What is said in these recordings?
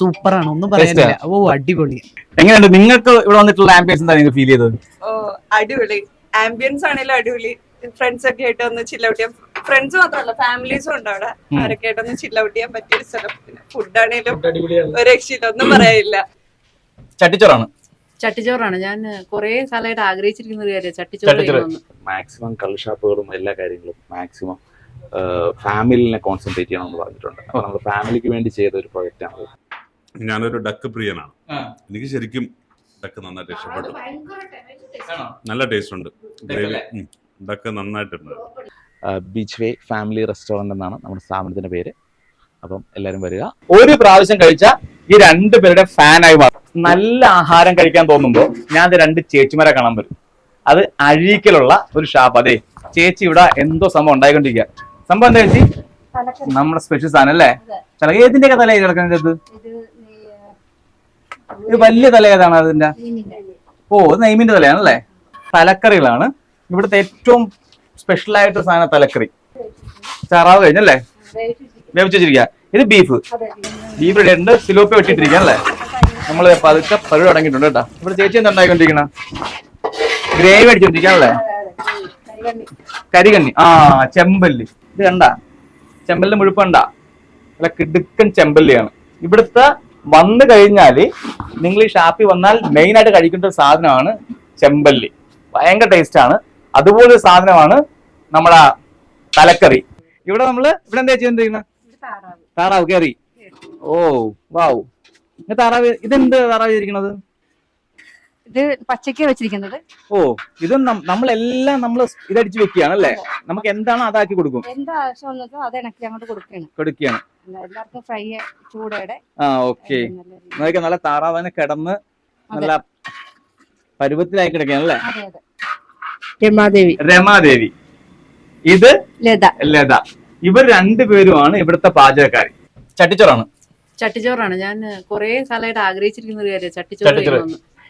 സൂപ്പറാണ്. ഒന്നും പറയാനില്ല. ഓ അടിപൊളി. എങ്ങനെയുണ്ട്? നിങ്ങൾക്ക് ഇവിടെ വന്നിട്ടുള്ള ആംബിയൻസ് എന്താ നിങ്ങൾ ഫീൽ ചെയ്തത്? ഓ അടിപൊളി. ആംബിയൻസ് ആണെങ്കിലും അടിപൊളി. ഫ്രണ്ട്സ് ഒക്കെ ആയിട്ട് ഒന്ന് ചില്ല ഔട്ട് ചെയ്യാൻ ഫ്രണ്ട്സ് മാത്രമല്ല ഫാമിലീസും ഉണ്ട് അവിടെ. അവരൊക്കെ ആയിട്ട് ഒന്ന് ചില്ല ഔട്ട് ചെയ്യാൻ പറ്റിയ ഒരു സ്ഥലം. പിന്നെ ഫുഡ് ആണെങ്കിലും ഒരു രക്ഷയില്ല ഒന്നും പറയാനില്ല. ചട്ടിച്ചോറാണ്. ചട്ടിച്ചോറാണ്. ഞാൻ കുറെ കാലമായിട്ട് ആഗ്രഹിച്ചിരിക്കുന്ന ഒരു കാര്യം ചട്ടിച്ചോറ്. മാക്സിമം കള്ള് ഷാപ്പുകളും എല്ലാ കാര്യങ്ങളും മാക്സിമം ഫാമിലിനെ കോൺസെൻട്രേറ്റ് ചെയ്യണമെന്ന് പറഞ്ഞിട്ടുണ്ട്. അപ്പോൾ നമ്മൾ ഫാമിലിക്ക് വേണ്ടി ചെയ്ത ഒരു പ്രൊജക്റ്റ് ആണ് ഞാനൊരു ഡക്ക് പ്രിയനാണ്. എനിക്ക് ശരിക്കും ഡക്ക് നന്നായിട്ട് ഇഷ്ടപ്പെട്ടു. നല്ല ടേസ്റ്റ് ഉണ്ട്. ഗ്രേവി ഡക്ക് നന്നായിട്ടുണ്ട് ബീച്ച് വേ ഫാമിലി റെസ്റ്റോറന്റ് എന്നാണ് നമ്മുടെ സ്ഥാപനത്തിന്റെ പേര്. അപ്പം എല്ലാരും വരിക. ഒരു പ്രാവശ്യം കഴിച്ച ഈ രണ്ടു പേരുടെ ഫാൻ ആയി മാറും. നല്ല ആഹാരം കഴിക്കാൻ തോന്നുമ്പോ ഞാൻ രണ്ട് ചേച്ചിമാരെ കാണാൻ വരും. അത് അഴീക്കലുള്ള ഒരു ഷാപ്പ് അതെ ചേച്ചി ഇവിടെ എന്തോ സംഭവം ഉണ്ടായിക്കൊണ്ടിരിക്കുക സംഭവം എന്താ ചേച്ചി? നമ്മുടെ സ്പെഷ്യൽ സാധനം അല്ലേ? ചില ഏതിന്റെ അല്ലേ കിടക്കുന്നത് ഇത് വലിയ തല ഏതാണ് അതിന്റെ? ഓ നെയ്മിന്റെ തലയാണല്ലേ? തലക്കറികളാണ്. ഇവിടുത്തെ ഏറ്റവും സ്പെഷ്യൽ ആയിട്ട് സാധനം തലക്കറി. ചാറാവ് കഴിഞ്ഞല്ലേ? വേവിച്ച് വെച്ചിരിക്കുക. ഇത് ബീഫ് ബീഫ് ഉണ്ട്. സിലോപ്പി വെട്ടിട്ടിരിക്കുക അല്ലേ? നമ്മൾ പതുക്കെ പരിപാടി അടങ്ങിയിട്ടുണ്ട് കേട്ടോ. ഇവിടെ ചേച്ചി എന്താ ഉണ്ടായിക്കൊണ്ടിരിക്കണ? ഗ്രേവി അടിച്ചോണ്ടിരിക്കാണല്ലേ കരികണ്ണി ആ ചെമ്പല്ലി. ഇത് കണ്ട? ചെമ്പല്ലി മുഴുപ്പണ്ട? അല്ല കിടുക്കൻ ചെമ്പല്ലിയാണ്. ഇവിടുത്തെ വന്നു കഴിഞ്ഞാൽ നിങ്ങൾ ഈ ഷാപ്പിൽ വന്നാൽ മെയിൻ ആയിട്ട് കഴിക്കേണ്ട ഒരു സാധനമാണ് ചെമ്പല്ലി. ഭയങ്കര ടേസ്റ്റ് ആണ്. അതുപോലെ ഒരു സാധനമാണ് നമ്മുടെ തലക്കറി. ഇവിടെ നമ്മൾ ഇവിടെ എന്താ ചെയ്യുന്നത് താറാവ് കറി. ഓ വാവ് താറാവ് ഇതെന്ത് താറാവ് ചെയ്തിരിക്കുന്നത് ഇത് പച്ചക്ക വെച്ചിരിക്കുന്നത്. ഓ ഇത് നമ്മളെല്ലാം നമ്മൾ ഇതടിച്ച് വെക്കുകയാണ് അല്ലേ? നമുക്ക് എന്താണ് അതാക്കി കൊടുക്കും? എന്താ ആവശ്യം അങ്ങോട്ട് കൊടുക്കുകയാണ്. കൊടുക്കുകയാണ്. എല്ലാവർക്കും ഫ്രൈ ചൂടോടെ ആ ഓക്കെ നല്ല താറാവിനെ കിടന്ന് നല്ല പരുവത്തിലായി കിടക്കുകയാണല്ലേ അതെ അതെ. രമാദേവി. രമാദേവി. ഇത് ലത. ലത. ഇവർ രണ്ടുപേരുമാണ് ഇവിടുത്തെ പാചകക്കാരി. ചട്ടിച്ചോറാണ്. ചട്ടിച്ചോറാണ്. ഞാൻ കുറെ കാലമായിട്ട് ആഗ്രഹിച്ചിരിക്കുന്ന ഒരു കാര്യം ചട്ടിച്ചോറ്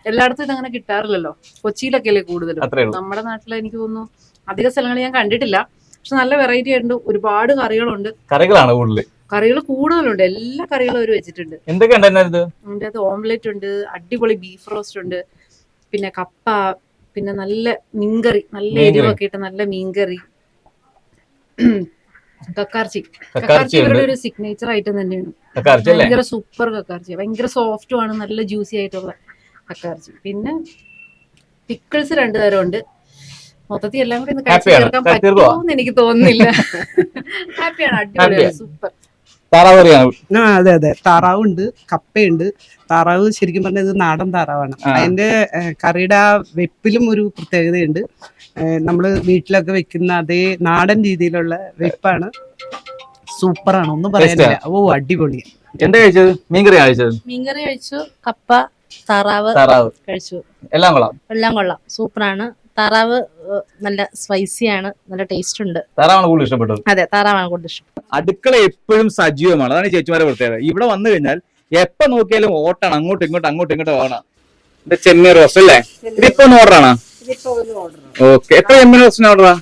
എല്ലായിടത്തും ഇത് അങ്ങനെ കിട്ടാറില്ലല്ലോ. കൊച്ചിയിലൊക്കെ അല്ലേ കൂടുതലും നമ്മുടെ നാട്ടിൽ എനിക്ക് തോന്നുന്നു അധിക സ്ഥലങ്ങൾ ഞാൻ കണ്ടിട്ടില്ല. പക്ഷെ നല്ല വെറൈറ്റി ആയിട്ടുണ്ട്. ഒരുപാട് കറികളുണ്ട്. കറികളാണ് കൂടുതൽ കറികൾ കൂടുതലുണ്ട്. എല്ലാ കറികളും അവർ വെച്ചിട്ടുണ്ട്. എന്തൊക്കെ അതിന്റെ അകത്ത് ഓംലെറ്റ് ഉണ്ട് അടിപൊളി ബീഫ് റോസ്റ്റ് ഉണ്ട് പിന്നെ കപ്പ പിന്നെ നല്ല മീൻകറി നല്ല എരിവൊക്കെ ഇട്ട് നല്ല മീൻകറി. കക്കാർച്ചി. കക്കാർച്ചി ഇവരുടെ ഒരു സിഗ്നേച്ചർ ആയിട്ട് തന്നെയാണ്. ഭയങ്കര സൂപ്പർ കക്കാർച്ചി. ഭയങ്കര സോഫ്റ്റും ആണ് നല്ല ജ്യൂസി ആയിട്ടുള്ള കക്കാർച്ചി. പിന്നെ പിക്കിൾസ് രണ്ടു തരം ഉണ്ട്. മൊത്തത്തിൽ എല്ലാം കൂടി ഒന്ന് കഴിച്ചു. തീർക്കാൻ കഴിച്ച് തീർക്കുവാ? എനിക്ക് തോന്നുന്നില്ല. ഹാപ്പിയാണ് അടിപൊളിയാണ് സൂപ്പർ താറാവ് ആ അതെ അതെ. താറാവുണ്ട് കപ്പയുണ്ട്. താറാവ് ശരിക്കും പറഞ്ഞാൽ ഇത് നാടൻ താറാവാണ്. അതിന്റെ കറിയുടെ ആ വെപ്പിലും ഒരു പ്രത്യേകതയുണ്ട്. നമ്മൾ നമ്മൾ വീട്ടിലൊക്കെ വെക്കുന്ന അതേ നാടൻ രീതിയിലുള്ള വെപ്പാണ്. സൂപ്പറാണ് ഒന്നും പറയാനില്ല. ഓ അടിപൊളി. എന്താ കഴിച്ചത്? മീൻകറി കഴിച്ചത്? മീൻകറി കഴിച്ചു കപ്പ താറാവ് താറാവ്. കഴിച്ചു. എല്ലാം കൊള്ളാം. എല്ലാം കൊള്ളാം. സൂപ്പറാണ്. താറാവ് നല്ല സ്പൈസിയാണ് നല്ല ടേസ്റ്റ് ഉണ്ട്. താറാവാണ് കൂടുതൽ ഇഷ്ടപ്പെട്ടത്? അതെ താറാവാണ് കൂടുതൽ ഇഷ്ടപ്പെട്ടത് അടുക്കള എപ്പോഴും സജീവമാണ്. അതാണ് ചേച്ചിമാരെ പ്രത്യേകത. ഇവിടെ വന്നു കഴിഞ്ഞാൽ എപ്പ നോക്കിയാലും ഓട്ടാണ്. അങ്ങോട്ടും ഇങ്ങോട്ടും അങ്ങോട്ടും ഇങ്ങോട്ടും ഇത് ചെമ്മീൻ റോസ് അല്ലേ? ഇതിപ്പോ ഒന്ന് ഓർഡർ ആണോ? ഇതിപ്പോ ഒന്ന് ഓർഡർ ഓക്കെ. എത്ര ചെമ്മീൻ റോസിന് ഓർഡറാ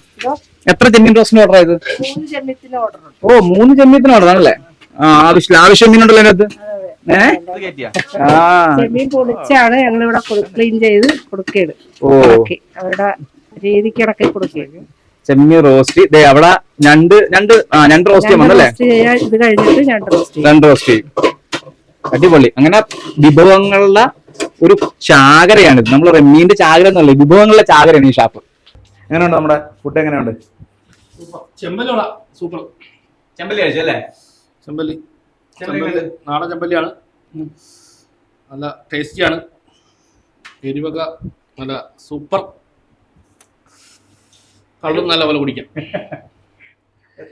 എത്ര ചെമ്മീൻ റോസിന് ഓർഡർ ആയത് മൂന്ന് ചെമ്മീത്തിന് ഓർഡർ ഓ മൂന്ന് ചെമ്മീത്തിന് ഓർഡർ ആണല്ലേ? ആ ആവശ്യം ആവശ്യം മീനുണ്ടല്ലോ അതിനകത്ത് ചെമ്മീൻ പൊളിച്ചാണ് ഞങ്ങൾ ഇവിടെ ക്ലീൻ ചെയ്ത് ഇറക്കി. അവരുടെ രീതിക്കിടക്ക് കൊടുക്കുകയാണ് ചെമ്മീൻ റോസ്റ്റ്. ദേ അവിടെ ഞണ്ട് ഞണ്ട് ആ ഞണ്ട് റോസ്റ്റ് ഞണ്ട് വന്നല്ലേ? ഇത് കഴിഞ്ഞിട്ട് ഞണ്ട് റോസ്റ്റ് ചെയ്യും. രണ്ട് റോസ്റ്റ്. ചെയ്യും അടിപൊളി. അങ്ങനെ വിഭവങ്ങളുടെ ഒരു ചാകരയാണ് ഇത്. നമ്മൾ റെമ്മീന്റെ ചാകര എന്നല്ല? വിഭവങ്ങളുടെ ചാകരയാണ് ഈ ഷാപ്പ്. എങ്ങനെയുണ്ട് നമ്മുടെ ഫുഡ് എങ്ങനെയുണ്ട്? ചെമ്പല്ലിയോള സൂപ്പർ. ചെമ്പല്ലി കഴിച്ചല്ലേ ചെമ്പല്ലി. ചെമ്പല്ലി നാടൻ ചെമ്പല്ലിയാണ്. നല്ല ടേസ്റ്റിയാണ്. എരിവൊക്കെ നല്ല സൂപ്പർ. കള്ളും നല്ല പോലെ കുടിക്കാം.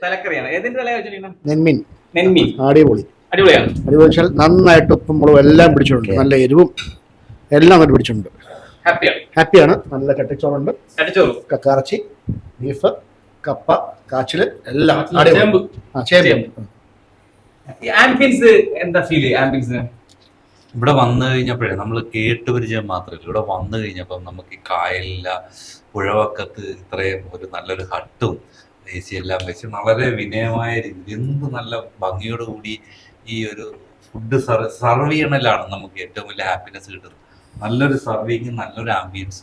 തലക്കറിയാണ്. ഏതിന്റെ തല കഴിച്ചിരിക്കുന്നത് നെന്മീൻ. നെന്മീൻ. അടിപൊളി. അടിപൊളിയാണ്. അടിപൊളി വെച്ചാൽ നന്നായിട്ട് ഉപ്പും മുളകും എല്ലാം പിടിച്ചിട്ടുണ്ട്. നല്ല എരിവും എല്ലാം അവർ പിടിച്ചിട്ടുണ്ട്. ഹാപ്പിയാണ് ഹാപ്പിയാണ് നല്ല ചട്ടിച്ചോറുണ്ട്. കക്കാറച്ചി ബീഫ് കപ്പ കാച്ചിൽ എല്ലാം. ആ, ചേമ്പ്. ആംബിയൻസ് എന്താ ഫീൽ ആംബിയൻസ് ഇവിടെ വന്നു കഴിഞ്ഞപ്പോഴേ നമ്മൾ കേട്ട് പരിചയം മാത്രമല്ല ഇവിടെ വന്നു കഴിഞ്ഞപ്പം നമുക്ക് ഈ കായലില്ല പുഴവക്കത്ത് ഇത്രയും ഒരു നല്ലൊരു ഹട്ടും എ സി എല്ലാം വെച്ച് വളരെ വിനയമായ രീതിയിൽ എന്ത് നല്ല ഭംഗിയോട് കൂടി ഈ ഒരു ഫുഡ് സർവ് ചെയ്യണലാണ് നമുക്ക് ഏറ്റവും വലിയ ഹാപ്പിനെസ് കിട്ടുന്നത്. നല്ലൊരു സർവിങ് നല്ലൊരു ആംബിയൻസ്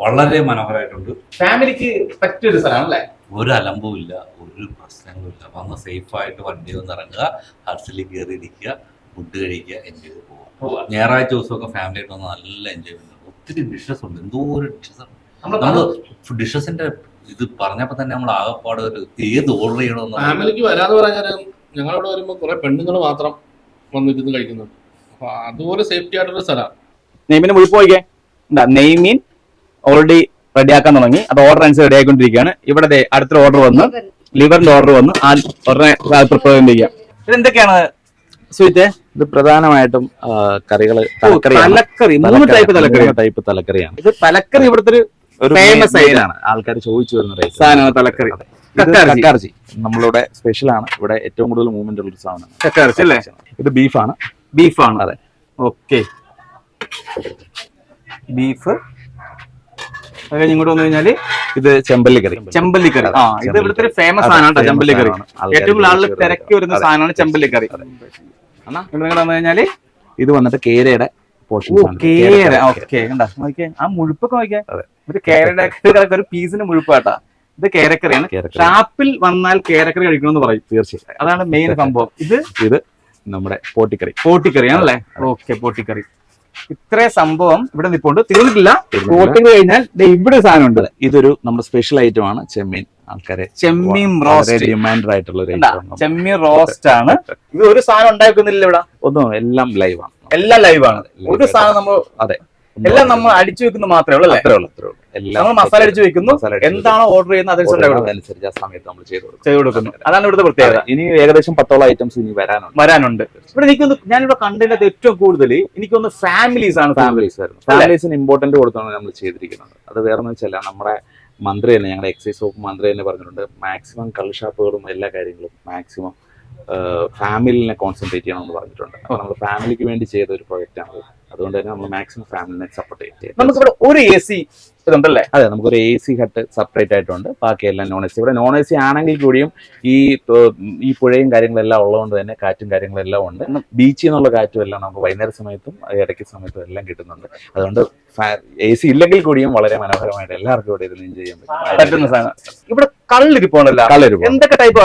വളരെ മനോഹരമായിട്ടുണ്ട്. ഫാമിലിക്ക് പറ്റിയൊരു സ്ഥലമാണ് അല്ലേ ഒരു അലമ്പും ഇല്ല ഒരു പ്രശ്നങ്ങളും ഇല്ല. സേഫ് ആയിട്ട് വണ്ടി വന്ന് ഇറങ്ങുക ഹർസിൽ കയറി ഇരിക്കുക ഫുഡ് കഴിക്കുക എൻജോയ് ചെയ്ത് പോവുക. പോവാ. ഞായറാഴ്ച ദിവസമൊക്കെ ഫാമിലി ആയിട്ട് വന്ന് നല്ല എൻജോയ്മെന്റ് ഒത്തിരി ഡിഷസ് ഉണ്ട്. എന്തോ ഒരു ഡിഷസ് നമ്മൾ നമ്മൾ ഡിഷസിന്റെ ഇത് പറഞ്ഞപ്പോ തന്നെ നമ്മൾ ആകെപ്പാട് ഒരു ഏത് ഓർഡർ ചെയ്യണമെന്ന് ഫാമിലിക്ക് വരാന്ന് പറഞ്ഞാൽ ഞങ്ങളോട് വരുമ്പോൾ കുറെ പെണ്ണുങ്ങൾ മാത്രം വന്നിരുന്ന് കഴിക്കുന്നുണ്ട്. അപ്പൊ അതുപോലെ സേഫ്റ്റി ആയിട്ടുള്ള സ്ഥലമാണ് നെയ്മിന് പോയിക്കേ. എന്താ നെയ്മീൻ ഓൾറെഡി റെഡിയാക്കാൻ തുടങ്ങി. അത് ഓർഡർ അനുസരിച്ച് റെഡി ആയിക്കൊണ്ടിരിക്കുകയാണ് ഇവിടെ അടുത്ത അടുത്തൊരു ഓർഡർ വന്ന്. ലിവറിന്റെ ഓർഡർ വന്ന്. ആ ഉടനെ പ്രിപ്പയർ ചെയ്യാം. ഇത് എന്തൊക്കെയാണ് സ്വീറ്റ് ഇത് പ്രധാനമായിട്ടും കറികൾ തലക്കറി. മൂന്ന് ടൈപ്പ് തലക്കറി ടൈപ്പ് തലക്കറിയാണ്. ഇത് തലക്കറി ഇവിടുത്തെ ഒരു ഫേമസ് ആണ്. ആൾക്കാർ ചോദിച്ചു വരുന്ന. സാധനമാണ് തലക്കറി. കക്കാർജി നമ്മളിവിടെ സ്പെഷ്യൽ ആണ്. ഇവിടെ ഏറ്റവും കൂടുതൽ മൂവ്മെന്റ് ഉള്ള ഒരു സാധനമാണ്. കക്കാർച്ചി അല്ലേ? ഇത് ബീഫാണ് ബീഫാണ് അതെ. ഓക്കെ ബീഫ് അത് കഴിഞ്ഞ് ഇങ്ങോട്ട് വന്നു കഴിഞ്ഞാൽ ഇത് ചെമ്പല്ലി കറി ചെമ്പല്ലിക്കറി. ആ ഇത് ഇവിടുത്തെ ഒരു ഫേമസ് സാധനമാണ് famous ചെമ്പല്ലിക്കറി. ഏറ്റവും കൂടുതൽ ആളുകൾ തിരക്കി വരുന്ന സാധനമാണ് ചെമ്പല്ലിക്കറി. കറി ഇവിടെ ഇങ്ങോട്ട് വന്നു കഴിഞ്ഞാൽ ഇത് വന്നിട്ട് കേരയുടെ ആ മുഴുപ്പൊക്കെ നോക്കിയാൽ. ഒരു കേരയുടെ ഒരു പീസിന് മുഴുപ്പാട്ടാ. ഇത് കേരക്കറിയാണ്. കേരക്കറി. ഷാപ്പിൽ വന്നാൽ കേരക്കറി കഴിക്കണമെന്ന് പറയും. തീർച്ചയായും. അതാണ് മെയിൻ സംഭവം. ഇത് ഇത് നമ്മുടെ പോട്ടിക്കറി. പോട്ടിക്കറി ആണല്ലേ ഓക്കെ പോട്ടിക്കറി. ഇത്രേ സംഭവം ഇവിടെ നിൽപ്പുണ്ട് തീർന്നിട്ടില്ല. പോട്ടിക്കറി കഴിഞ്ഞാൽ ഇവിടെ സാധനം ഉണ്ട് ഇതൊരു നമ്മുടെ സ്പെഷ്യൽ ഐറ്റം ആണ് ചെമ്മീൻ ആൾക്കാരെ. ചെമ്മീൻ റോസ്റ്റ്. ഡിമാൻഡ് ആയിട്ടുള്ള ചെമ്മീൻ റോസ്റ്റ് ആണ്. ഇത് ഒരു സാധനം ഉണ്ടാക്കുന്നില്ല ഇവിടെ. ഒന്നും എല്ലാം ലൈവ് ആണ്. എല്ലാം ലൈവ് ആണ്. ഒരു സാധനം നമ്മൾ അതെ. എല്ലാം നമ്മൾ അടിച്ചു വെക്കുന്നു മാത്രമേ ഉള്ളൂ അല്ലേ? അത്രേ ഉള്ളൂ അത്രേ ഉള്ളൂ. നമ്മൾ മസാല അടിച്ചു വെക്കുന്നു. എന്താണോ ഓർഡർ ചെയ്യുന്നത് അതനുസരിച്ച് ആ സമയത്ത് നമ്മൾ ചെയ്തു ചെയ്ത് കൊടുക്കുന്നു. അതാണ് ഇവിടുത്തെ പ്രത്യേകത. ഇനി ഏകദേശം പത്തോളം ഐറ്റംസ് ഇനി വരാനുണ്ട്. വരാനുണ്ട്. ഇവിടെ എനിക്കൊന്ന് ഞാനിവിടെ കണ്ടതിനകത്ത് ഏറ്റവും കൂടുതൽ എനിക്കൊന്ന് ഫാമിലീസ് ആണ് ഫാമിലി ഫാമിലീസ് വരുന്നത് ഫാമിലീസിന് ഇമ്പോർട്ടന്റ് കൊടുത്താണ് നമ്മൾ ചെയ്തിരിക്കുന്നത്. അത് വേറെ വെച്ചാൽ നമ്മുടെ മന്ത്രി തന്നെ ഞങ്ങളുടെ എക്സൈസ് വകുപ്പ് മന്ത്രി തന്നെ പറഞ്ഞിട്ടുണ്ട് മാക്സിമം കള്ള് ഷാപ്പുകളും എല്ലാ കാര്യങ്ങളും മാക്സിമം ഫാമിലിനെ കോൺസെൻട്രേറ്റ് ചെയ്യണമെന്ന് പറഞ്ഞിട്ടുണ്ട്. അപ്പോൾ നമ്മൾ ഫാമിലിക്ക് വേണ്ടി ചെയ്ത ഒരു പ്രൊജക്റ്റ് ആണ് അതുകൊണ്ട് തന്നെ നമ്മൾ മാക്സിമം ഫാമിലിനെ സപ്പോർട്ട് ചെയ്യും. നമുക്കിവിടെ ഒരു എ സി ഇതുണ്ടല്ലേ? അതെ നമുക്കൊരു എ സി ഹട്ട് സെപ്പറേറ്റ് ആയിട്ടുണ്ട്. ബാക്കിയെല്ലാം നോൺ എ സി ഇവിടെ നോൺ എ സി ആണെങ്കിൽ കൂടിയും ഈ ഈ പുഴയും കാര്യങ്ങളെല്ലാം ഉള്ളതുകൊണ്ട് തന്നെ കാറ്റും കാര്യങ്ങളെല്ലാം ഉണ്ട്. ബീച്ചിൽ നിന്നുള്ള കാറ്റും എല്ലാം നമുക്ക് വൈകുന്നേര സമയത്തും ഇടയ്ക്ക് സമയത്തും എല്ലാം കിട്ടുന്നുണ്ട്. അതുകൊണ്ട് എ സി ഇല്ലെങ്കിൽ കൂടിയും വളരെ മനോഹരമായിട്ട് എല്ലാവർക്കും ഇവിടെ ഇരുന്ന് എൻജോയ് ചെയ്യാൻ പറ്റും. ഇവിടെ കള്ളിരിപ്പുണ്ടല്ലോ കള്ളൊരു എന്തൊക്കെ ടൈപ്പ്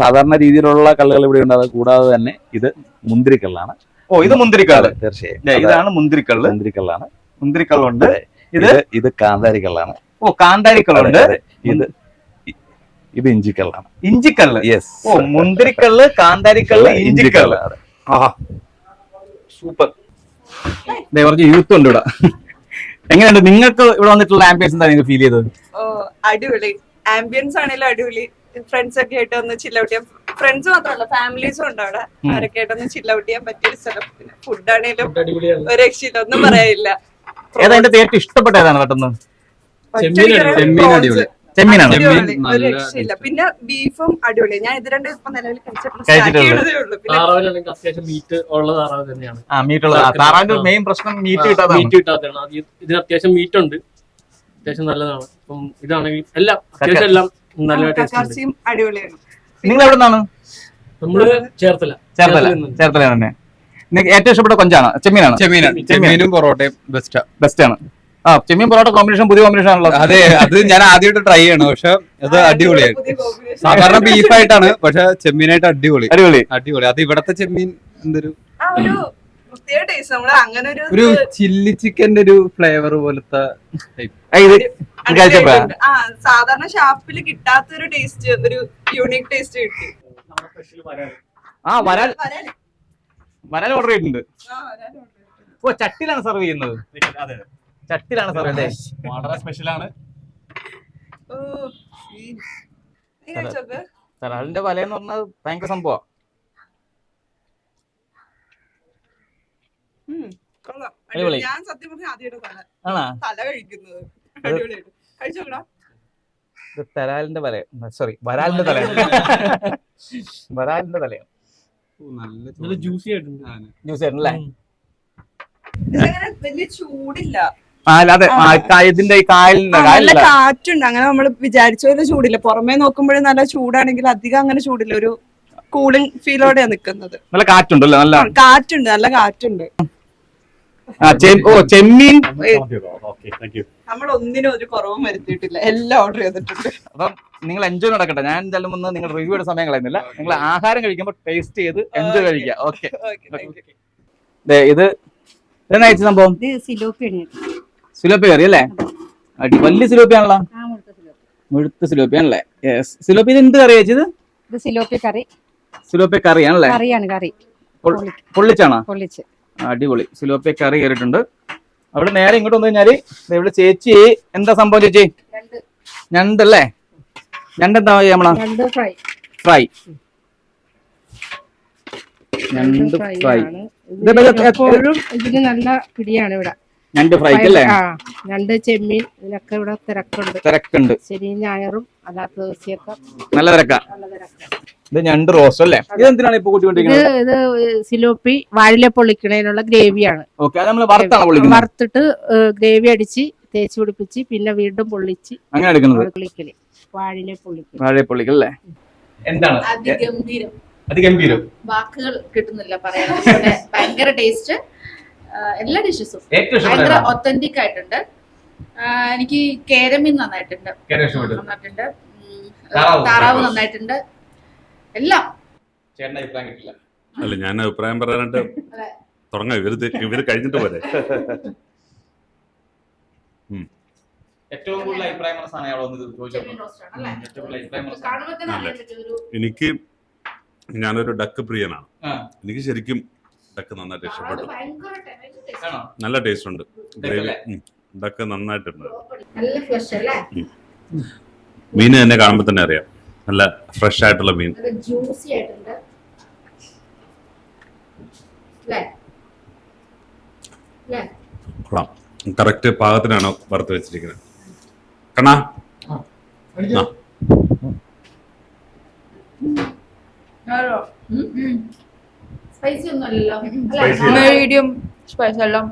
സാധാരണ രീതിയിലുള്ള കള്ളുകൾ ഇവിടെ ഉണ്ട്. അത് കൂടാതെ തന്നെ ഇത് മുന്തിരിക്കള്ളാണ്. ഓ ഇത് മുന്തിരിക്കള്ള്. തീർച്ചയായും. ഇതാണ് മുന്തിരിക്കള്ള്. മുന്തിരിക്കള്ളാണ്. മുന്തിരിക്കള്ളുണ്ട്. ഇത് ഇത് കാന്താരിക്കള്ളാണ്. ഓ കാന്താരിക്കള്ളുണ്ട്. ഇത് ഇത് ഇഞ്ചിക്കള്ളാണ്. ഇഞ്ചിക്കള്ള്. യെസ് ഓ മുന്തിരിക്കള്ള് കാന്താരിക്കള്ള് ഇഞ്ചിക്കള്ള് ആ ആഹാ. സൂപ്പർ. ദേ കുറച്ച് യൂത്ത് ഉണ്ട് ഇവിടെ. എങ്ങനെയുണ്ട്? നിങ്ങൾക്ക് ഇവിടെ വന്നിട്ടുള്ള ആംബിയൻസ് എന്താ നിങ്ങൾ ഫീൽ ചെയ്തത്? ഓ അടിപൊളി. ആംബിയൻസ് ആണെങ്കിലും അടിപൊളി. ഫ്രണ്ട്സ് ഒക്കെ ആയിട്ട് വന്ന് ചില്ല ഔട്ട് ചെയ്യാൻ ഫ്രണ്ട്സ് മാത്രമല്ല ഫാമിലീസും ഉണ്ട് അവിടെ. അവരൊക്കെ ആയിട്ടൊന്ന് ചില്ല ഔട്ട് ചെയ്യാൻ പറ്റിയ ഒരു സ്ഥലം പിന്നെ ഫുഡ് ആണെങ്കിലും ഒരു രക്ഷയില്ല ഒന്നും പറയാനില്ല ഏതാ എന്റെ ഏറ്റവും ഇഷ്ടപ്പെട്ട ഏതാണ് പെട്ടെന്ന്. ചെമ്മീനാണ്? ഒരു രക്ഷയില്ല. പിന്നെ ബീഫും അടിപൊളി. ഞാൻ ഇത് രണ്ടും ഇപ്പൊ നിലവിൽ കഴിച്ചിട്ട് കഴിച്ചിട്ടുള്ളൂ. ഉള്ളൂ. പിന്നെ താറാവിലാണെങ്കിൽ അത്യാവശ്യം മീറ്റ് ഉള്ള താറാവ് തന്നെയാണ്. ആ മീറ്റുള്ള താറാവിന്റെ മെയിൻ പ്രശ്നം മീറ്റ് കിട്ടാതാണ് മീറ്റ് കിട്ടാത്തതാണ്. അത് ഇത് ഇതിന് അത്യാവശ്യം മീറ്റ് ഉണ്ട്. അത്യാവശ്യം നല്ലതാണ്. അപ്പം ഇതാണെങ്കിൽ എല്ലാം അത്യാവശ്യം എല്ലാം നല്ല ടേസ്റ്റ് ഉണ്ട്. കക്കാർച്ചിയും അടിപൊളിയാണ്. നിങ്ങൾ എവിടെ നിന്നാണ് നമ്മൾ ചേർത്തല. ചേർത്തല. ചേർത്തല തന്നെ. നിങ്ങൾക്ക് ഏറ്റവും ഇഷ്ടപ്പെട്ട കൊഞ്ചാണ്? ചെമ്മീനാണ്? ചെമ്മീനാണ്. ചെമ്മീനും പൊറോട്ടയും ബെസ്റ്റാ ബെസ്റ്റ് ആണ്. ആ ചെമ്മീൻ പൊറോട്ട കോമ്പിനേഷൻ പുതിയ കോമ്പിനേഷൻ ആണല്ലോ. അതെ അത് ഞാൻ ആദ്യമായിട്ട് ട്രൈ ചെയ്യണം. പക്ഷെ അത് അടിപൊളിയായി. സാധാരണ ബീഫ് ആയിട്ടാണ് പക്ഷെ ചെമ്മീനായിട്ട് അടിപൊളി. അടിപൊളി. അടിപൊളി. അത് ഇവിടത്തെ ചെമ്മീൻ എന്തൊരു ആ ഒരു ഒരു ഒരു ചില്ലി ചിക്കന്റെ ഒരു ഫ്ലേവർ പോലത്തെ സാധാരണ ഷാപ്പിൽ കിട്ടാത്തൊരു ടേസ്റ്റ് ഒരു യൂണിക് ടേസ്റ്റ് കിട്ടി. ആ വരാൽ വരാൻ. വരാൽ ഓർഡർ ചെയ്തിട്ടുണ്ട്. ആ വരാൻ ഓ ചട്ടിലാണ് സെർവ് ചെയ്യുന്നത്. ചട്ടിലാണ് സെർവ് ചെയ്യുന്നത്. വളരെ സ്പെഷ്യലാണ് ഓ വല എന്ന് സലാഡിന്റെ പറഞ്ഞാൽ ഭയങ്കര സംഭവം. ഞാൻ സത്യം പറഞ്ഞ ആദ്യമായിട്ട് തല കഴിക്കുന്നത്. അടിപൊളിയായിട്ട്. കഴിച്ചോക്കടാ ഇത് തരാലിന്റെ തല സോറി വരാലിന്റെ തല വരാലിന്റെ തലയാണ് നല്ല നല്ല ജ്യൂസി ആയിട്ടുണ്ട്. ജ്യൂസി ആയിട്ടുണ്ടല്ലേ വലിയ ചൂടില്ല. അതെ ഇതിന്റെ ഈ കായലിന്റെ ആ, നല്ല കാറ്റുണ്ട്. അങ്ങനെ നമ്മൾ വിചാരിച്ച പോലെ ചൂടില്ല. പുറമേ നോക്കുമ്പോഴും നല്ല ചൂടാണെങ്കിൽ അധികം അങ്ങനെ ചൂടില്ല. ഒരു കൂളിംഗ് ഫീലോടെയാ നിക്കുന്നത്. നല്ല കാറ്റുണ്ട് നല്ല കാറ്റുണ്ട് നല്ല കാറ്റുണ്ട്. ആ, ചെ- ഓ ചെമ്മീൻ നമ്മൾ ഒന്നിനും ഒരു കുറവും വരുത്തിയിട്ടില്ല. എല്ലാം ഓർഡർ ചെയ്തിട്ടുണ്ട്. അപ്പം നിങ്ങൾ എൻജോയ് നടക്കട്ടെ. ഞാൻ എന്തായാലും ഒന്ന് നിങ്ങൾ റിവ്യൂ എടുത്ത സമയം കളയുന്നില്ല. നിങ്ങൾ ആഹാരം കഴിക്കുമ്പോൾ ടേസ്റ്റ് ചെയ്ത് എൻജോയ് കഴിക്കുക. ഓക്കെ ഇത് ചേച്ചി സംഭവം? സിലോപ്പി കറി അല്ലേ? അടി വലിയ സിലോപ്പി ആണല്ലോ മുഴുത്ത സിലോപ്പി ആണല്ലേ? യെസ് സിലോപ്പി എന്ത് കറി അയച്ചത് സിലോപ്പി കറി. സിലോപ്പി കറി ആണല്ലേ? കറിയാണ് കറി. പൊള്ളിച്ചാണോ? പൊള്ളിച്ച്. അടിപൊളി. സിലോപ്പി കറി കയറിയിട്ടുണ്ട്. അവിടെ നേരെ ഇങ്ങോട്ട് വന്നു കഴിഞ്ഞാൽ ഇവിടെ ചേച്ചി എന്താ സംഭവം ചേച്ചി? ഞണ്ടല്ലേ ഞണ്ടെന്താ നമ്മളാ ഫ്രൈ. ഞണ്ട് ഫ്രൈ നല്ല പിടിയാണ് ഇവിടെ. ഞണ്ട് ഫ്രൈക്ക് അല്ലേ? ആ രണ്ട് ചെമ്മീൻ ഇതിനൊക്കെ ഇവിടെ തിരക്കുണ്ട്. തിരക്കുണ്ട്. ശനി ഞായറും അല്ലാത്ത ദിവസമൊക്കെ നല്ല തിരക്കാ. നല്ല തിരക്കാണ് ഇത് ഞണ്ട് റോസ്റ്റ് അല്ലേ? ഇത് എന്തിനാണ് ഇപ്പൊ കൂട്ടിക്കൊണ്ടിരിക്കുന്നത്? ഇത് സിലോപ്പി വാഴയില പൊള്ളിക്കണേനുള്ള ഗ്രേവിയാണ്. ഓക്കെ അത് നമ്മൾ വറുത്താണ് പൊളിക്കുന്നത് വറുത്തിട്ട് ഗ്രേവി അടിച്ച് തേച്ച് പിടിപ്പിച്ച് പിന്നെ വീണ്ടും പൊള്ളിച്ച് അങ്ങനെ എടുക്കുന്നത്. പൊള്ളിക്കൽ. പൊള്ളിക്കൽ പൊള്ളിക്കൽ. വാഴപ്പൊള്ളിക്കൽ അല്ലേ? എന്താണ്? അതിഗംഭീരം. അതിഗംഭീരം. വാക്കുകൾ കിട്ടുന്നില്ല പറയാൻ. പക്ഷേ ഭയങ്കര ടേസ്റ്റ്. എല്ലാ ഡിഷസും. ഭയങ്കര? ഒത്തന്റിക് ആയിട്ടുണ്ട്. എനിക്ക് കേരമീൻ നന്നായിട്ടുണ്ട്. നന്നായിട്ടുണ്ട്. താറാവ് നന്നായിട്ടുണ്ട്. എല്ലാം. ചേട്ടൻ അഭിപ്രായം കിട്ടില്ല. അല്ല ഞാൻ അഭിപ്രായം പറയാനായിട്ട് അതെ. തുടങ്ങാം. ഇവർ ഇവർ കഴിഞ്ഞിട്ട് പോരെ. ഏറ്റവും കൂടുതൽ സാധനം എനിക്ക് ഞാനൊരു ഡക്ക് പ്രിയനാണ്. എനിക്ക് ശരിക്കും ഡക്ക് നന്നായിട്ട് ഇഷ്ടപ്പെട്ടു. നല്ല ടേസ്റ്റ് ഉണ്ട്. ഗ്രേവി ഡക്ക് നന്നായിട്ടുണ്ട്. മീന് ഫ്രഷ് അല്ലേ? മീൻ തന്നെ കാണുമ്പോൾ തന്നെ അറിയാം. നല്ല ഫ്രഷ് ആയിട്ടുള്ള മീൻ. ജ്യൂസി ആയിട്ടുണ്ട്. കൊള്ളാം. കറക്റ്റ് പാകത്തിനാണ് വറുത്ത് വെച്ചിരിക്കുന്നത്. കണ്ണാ. സ്പൈസി ഒന്നും അല്ലല്ലോ. Spicy മീഡിയം സ്പൈസ് എല്ലാം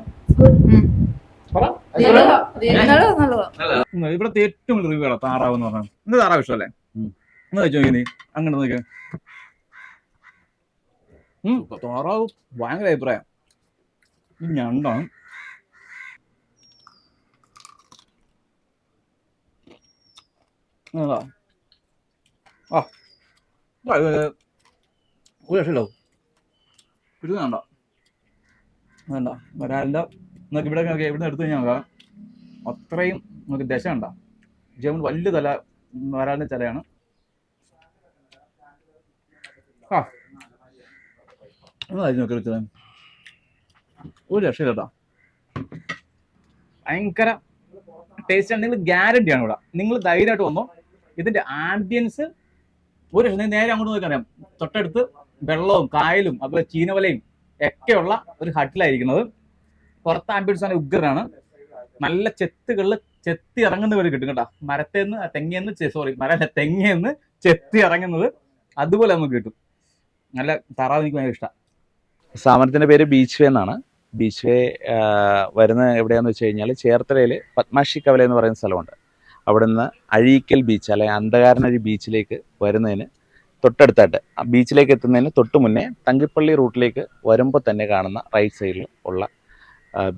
ഇവിടുത്തെ ഏറ്റവും റിവ്യൂ ആണ് താറാവ് എന്ന് പറഞ്ഞാൽ ഇന്ന് താറാവ് ഇഷ്ടമല്ലേ? അങ്ങനെ നോക്ക താറാവ് ഭയങ്കര അഭിപ്രായം. ഞണ്ടാണ്. ആ വേണ്ട. വേണ്ട. വരാലിന്റെ നമുക്ക് ഇവിടെ നോക്കിയാൽ ഇവിടുന്ന് എടുത്തു കഴിഞ്ഞാൽ നോക്കാം. അത്രയും നമുക്ക് ദശ ഉണ്ടാ ജമ്മു വലിയ തല വരാലിന്റെ തലയാണ്. ആ ഒന്ന് നോക്കി എടുത്തത് ഒരു രക്ഷയില്ല കേട്ടോ ഭയങ്കര ടേസ്റ്റ് ആണ്. നിങ്ങൾ ഗ്യാരണ്ടി ആണ് ഇവിടെ. നിങ്ങൾ ധൈര്യമായിട്ട് വന്നോ. ഇതിന്റെ ആംബിയൻസ് ഒരു രക്ഷ- നേരെ അങ്ങോട്ട് നോക്കിയാൽ അറിയാം. തൊട്ടടുത്ത് വെള്ളവും കായലും അതുപോലെ ചീനവലയും ഒക്കെയുള്ള ഒരു ഹട്ടിലായിരിക്കുന്നത് പുറത്ത് ആംബിയൻസ് ആണ് ഉഗ്രനാണ്. നല്ല ചെത്തുകളിൽ ചെത്തി ഇറങ്ങുന്നവർ കിട്ടും കേട്ടോ. മരത്തേന്ന് തെങ്ങേന്ന് സോറി മരല്ല തെങ്ങേന്ന് ചെത്തി ഇറങ്ങുന്നത് അതുപോലെ നമുക്ക് കിട്ടും. നല്ല താറാവ് എനിക്ക് ഭയങ്കര ഇഷ്ടമാണ് സ്ഥാപനത്തിന്റെ പേര് ബീച്ച് വേ എന്നാണ്. ബീച്ച് വേ വരുന്ന എവിടെയാന്ന് വെച്ച് കഴിഞ്ഞാൽ ചേർത്തലയിൽ പത്മാഷി കവല എന്ന് പറയുന്ന സ്ഥലമുണ്ട്. അവിടെ നിന്ന് അഴീക്കൽ ബീച്ച് അല്ലെങ്കിൽ അന്ധകാരനഴി ബീച്ചിലേക്ക് വരുന്നതിന് തൊട്ടടുത്തായിട്ട് ആ ബീച്ചിലേക്ക് എത്തുന്നതിന് തൊട്ട് മുന്നേ തങ്കിപ്പള്ളി റൂട്ടിലേക്ക് വരുമ്പോൾ തന്നെ കാണുന്ന റൈറ്റ് സൈഡിൽ ഉള്ള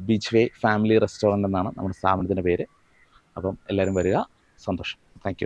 ബീച്ച് വേ ഫാമിലി റെസ്റ്റോറന്റ് എന്നാണ് നമ്മുടെ സ്ഥാപനത്തിന്റെ പേര്. അപ്പം എല്ലാവരും വരിക. സന്തോഷം. താങ്ക്